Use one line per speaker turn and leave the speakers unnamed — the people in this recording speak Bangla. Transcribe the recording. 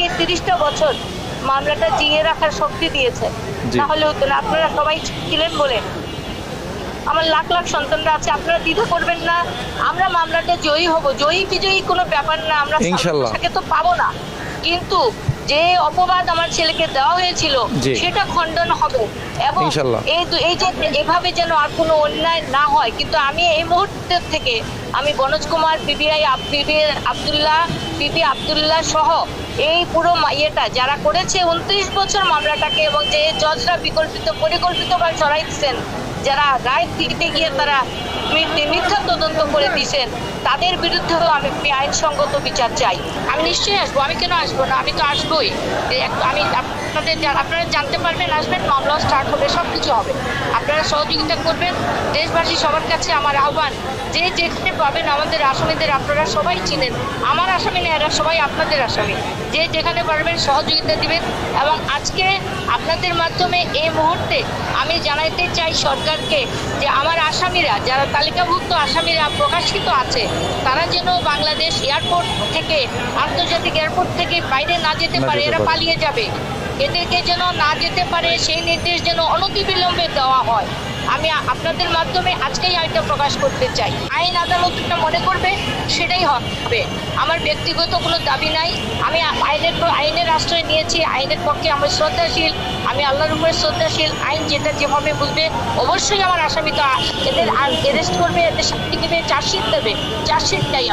আমাকে তিরিশটা বছর মামলাটা জিয়ে রাখার শক্তি দিয়েছে। তাহলে হতো না আপনারা সবাই ছিলেন বলে। আমার লাখ লাখ সন্তানরা আছে আপনারা দ্বিধা করবেন না। আমরা মামলাটা জয়ী হব। জয়ী বিজয়ী কোনো ব্যাপার না। আমরা তো পাবো না। কিন্তু যে অপবাদ আমার ছেলেকে দেওয়া হয়েছিল সেটা খণ্ডন হবে। এবং এই এই যে এভাবে যেন আর কোনো অন্যায় না হয় কিন্তু আমি এই মুহূর্তে থেকে আমি বনোজ কুমার বিবিআই বিবি আবদুল্লাহ বিবি আবদুল্লাহ সহ এই পুরো ইয়েটা যারা করেছে উনত্রিশ বছর মামলাটাকে এবং যে জজরা বিকল্পিত পরিকল্পিতভাবে সরাই দিচ্ছেন যারা রায় দিতে গিয়ে তারা মিথ্যা তদন্ত করে দিয়েছেন তাদের বিরুদ্ধেও আমি আইনসঙ্গত বিচার চাই। আমি নিশ্চয়ই আসব, আমি কেন আসব না? আমি তো আসবোই। আমি আপনাদের আপনারা জানতে পারবেন, আসবেন, মামলা স্টার্ট হবে সব কিছু হবে। আপনারা সহযোগিতা করবেন, দেশবাসী সবার কাছে আমার আহ্বান, যে যেখানে পাবেন আমাদের আসামিদের আপনারা সবাই চিনেন। আমার আসামি না, এরা সবাই আপনাদের আসামি। যে যেখানে পারবেন সহযোগিতা দিবেন। এবং আজকে আপনাদের মাধ্যমে এই মুহূর্তে আমি জানাইতে চাই সরকারকে যে আমার আসামিরা যারা তালিকাভুক্ত আসামিরা প্রকাশিত আছে তারা যেন বাংলাদেশ এয়ারপোর্ট থেকে আন্তর্জাতিক এয়ারপোর্ট থেকে বাইরে না যেতে পারে এরা পালিয়ে যাবে। এদেরকে যেন না যেতে পারে সেই নির্দেশ যেন অনতিবিলম্বে দেওয়া হয়। আমি আপনাদের মাধ্যমে আজকেই আইনটা প্রকাশ করতে চাই। আইন আদালত মনে করবে সেটাই হবে। আমার ব্যক্তিগত কোনো দাবি নাই। আমি আইনের আইনের আশ্রয় নিয়েছি। আইনের পক্ষে আমি শ্রদ্ধাশীল। আমি আল্লাহর উপরে শ্রদ্ধাশীল। আইন যেটা যেভাবে বুঝবে, অবশ্যই আমার আসামি তো এদের অ্যারেস্ট করবে, এদের শাস্তি দেবে চার্জশিট দেবে। চার্জশিট চাই